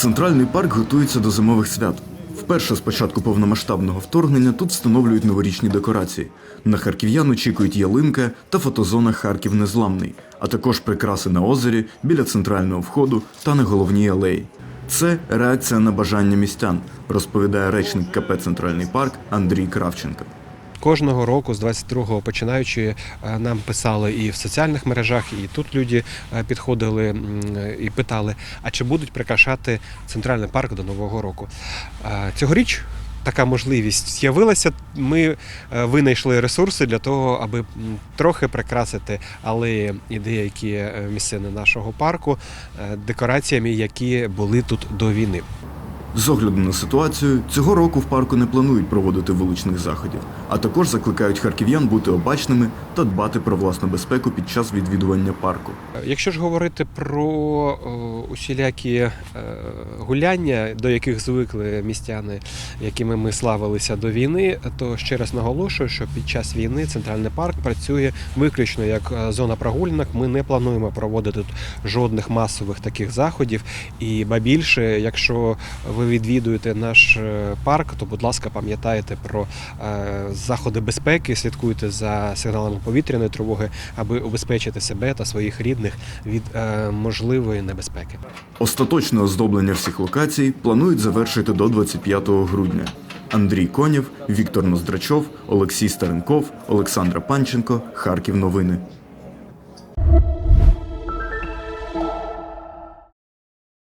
Центральний парк готується до зимових свят. Вперше з початку повномасштабного вторгнення тут встановлюють новорічні декорації. На харків'ян очікують ялинка та фотозона Харків Незламний, а також прикраси на озері біля центрального входу та на головній алеї. Це реакція на бажання містян, розповідає речник КП Центральний парк Андрій Кравченко. Кожного року, з 22-го починаючи, е, нам писали і в соціальних мережах, і тут люди е, підходили і питали, а чи будуть прикрашати центральний парк до Нового року. Е, Цьогоріч така можливість з'явилася. Ми винайшли ресурси для того, аби трохи прикрасити алеї і деякі місцини нашого парку декораціями, які були тут до війни. З огляду на ситуацію, цього року в парку не планують проводити вуличних заходів, а також закликають харків'ян бути обачними та дбати про власну безпеку під час відвідування парку. Якщо ж говорити про о, усілякі е, гуляння, до яких звикли містяни, якими ми славилися до війни, то ще раз наголошую, що під час війни центральний парк працює виключно як е, зона прогулянок. Ми не плануємо проводити тут жодних масових таких заходів. І ба більше, якщо ви відвідуєте наш е, парк, то будь ласка, пам'ятайте про е, заходи безпеки, слідкуйте за сигналами повітряної тривоги, аби убезпечити себе та своїх рідних від е, можливої небезпеки. Остаточне оздоблення всіх локацій планують завершити до 25 грудня. Андрій Конєв, Віктор Ноздрачов, Олексій Старенков, Олександра Панченко, Харків. Новини.